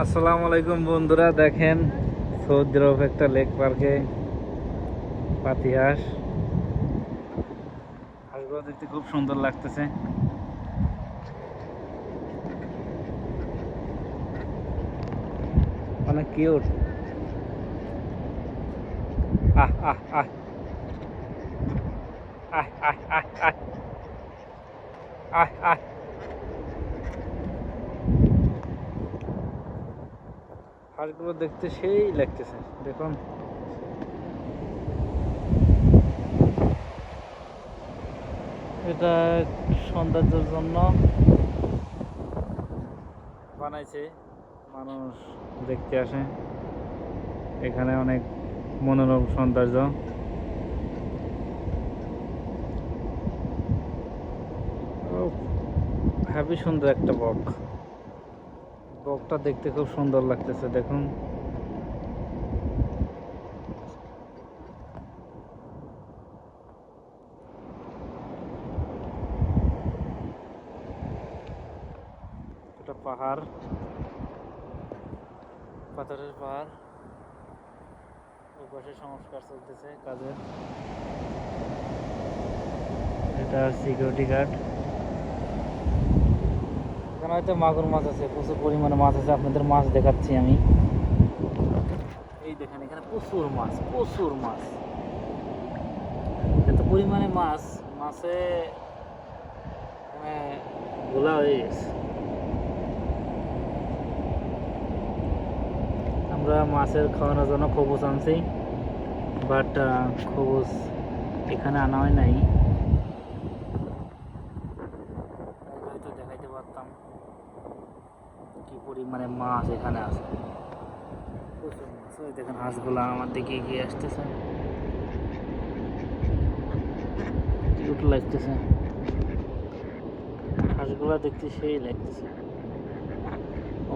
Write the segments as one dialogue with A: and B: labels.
A: আসসালামু আলাইকুম বন্ধুরা, দেখেন সৌদি একটা লেক পার্কে পাতি হাঁস হাঁসগুলো দেখতে খুব সুন্দর লাগতেছে। অনেক কিউট। আহ আহ আহ। আহ আহ আহ আহ। আহ আহ। হাঁসগুলো দেখতে সেই লাগতেছে, দেখুন। এটা সৌন্দর্যের জন্য বানাইছে, মানুষ দেখতে আসে। এখানে অনেক মনোরম সৌন্দর্য। হ্যাপি সুন্দর একটা বক। বকটা দেখতে খুব সুন্দর লাগতেছে, দেখুন। এটা পাহাড়। পাথরের পাহাড়। ওই পাশে সংস্কার চলতেছে কাজের। এটা সিকিউরিটি গার্ড এখানে হয়তো মাগুর মাছ আছে, প্রচুর পরিমাণে মাছ আছে, আপনাদের মাছ দেখাচ্ছি আমি। এই দেখেন, এখানে প্রচুর মাছ প্রচুর মাছ। এত পরিমাণে মাছ, মাছে মানে গোলা হয়ে গেছে। আমরা মাছের খাওয়ানোর জন্য খবুজ আনছি, বাট খবুজ এখানে আনা হয় নাই হয়তো দেখাইতে পারতাম পরিমাণে মাছ এখানে আছে প্রচুর দেখেন হাঁসগুলা আমার দিকে এগিয়ে আসতেছে কিউট লাগতেছে হাঁসগুলা দেখতে সেই লাগতেছে ও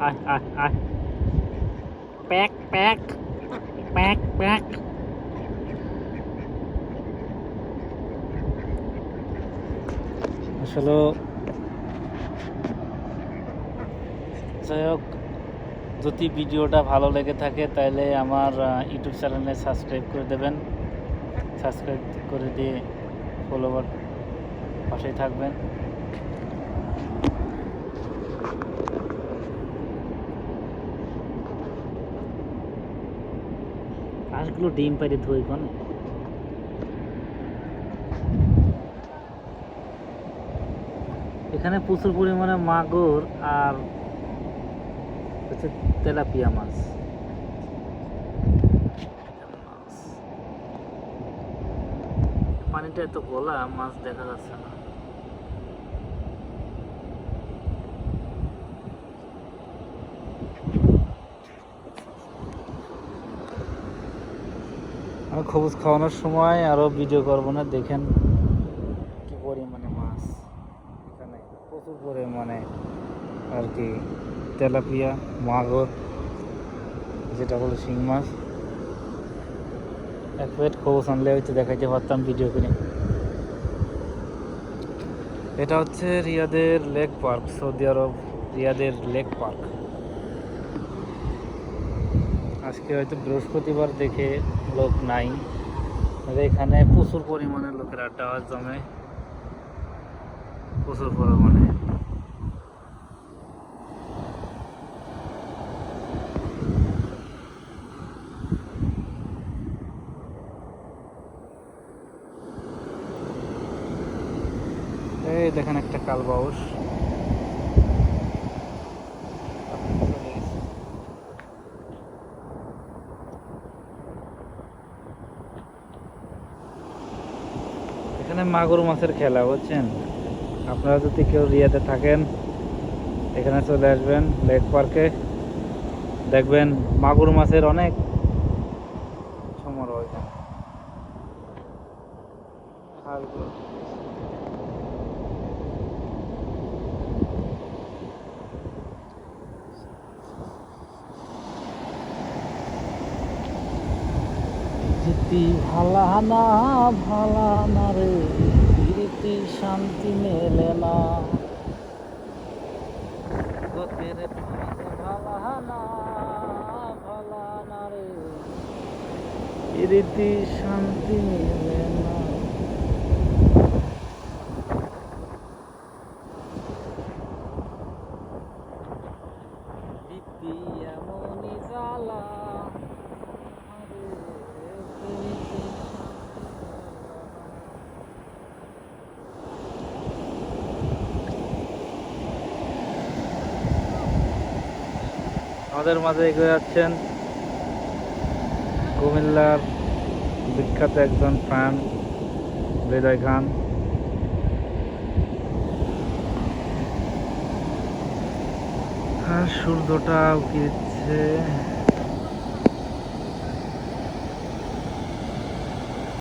A: ไอ้ไอ้ไอ้แป๊กแป๊กแป๊กแป๊ก আসলে যাই হোক, যদি ভিডিওটা ভালো লেগে থাকে তাহলে আমার ইউটিউব চ্যানেলে সাবস্ক্রাইব করে দেবেন। সাবস্ক্রাইব করে দিয়ে ফলোয়ার পাশেই থাকবেন। হাঁসগুলো ডিম পাইরে ধুই কোন। এখানে প্রচুর পরিমাণে মাগুর আর হচ্ছে তেলাপিয়া মাছ। পানিটা এত গোলা, মাছ দেখা যাচ্ছে না। খবুজ খাওয়ানোর সময় আরও ভিডিও করব না, দেখেন কি পরিমাণে মাছ। এখানে প্রচুর পরিমাণে আর কি তেলাপিয়া, মাগুর, যেটা হলো শিং মাছ। এক প্লেট খবুজ আনলে হয়তো দেখাইতে পারতাম ভিডিও করে এটা হচ্ছে রিয়াদের লেক পার্ক, সৌদি আরব রিয়াদের লেক পার্ক। আজকে হয়তো বৃহস্পতিবার দেখে লোক নাই। এখানে প্রচুর পরিমাণে লোকের আড্ডা জমে। প্রচুর পরিমাণে। এই দেখেন একটা কালবাউস। এখানে মাগুর মাছের খেলা, বুঝছেন? আপনারা যদি কেউ রিয়াতে থাকেন, এখানে চলে আসবেন লেক পার্কে। দেখবেন মাগুর মাছের অনেক সমারোহ এখানে হাঁসগুলো প্রীতি ভালানা ভালানা রে। প্রীতি শান্তি মেলে না। প্রীতি শান্তি মেলে না প্রীতি এমনই জ্বালা আরে প্রীতি শান্তি মেলে না। আমাদের মাঝে এগিয়ে যাচ্ছেন কুমিল্লার বিখ্যাত একজন ফ্যান হৃদয় খান। সূর্যটা দিচ্ছে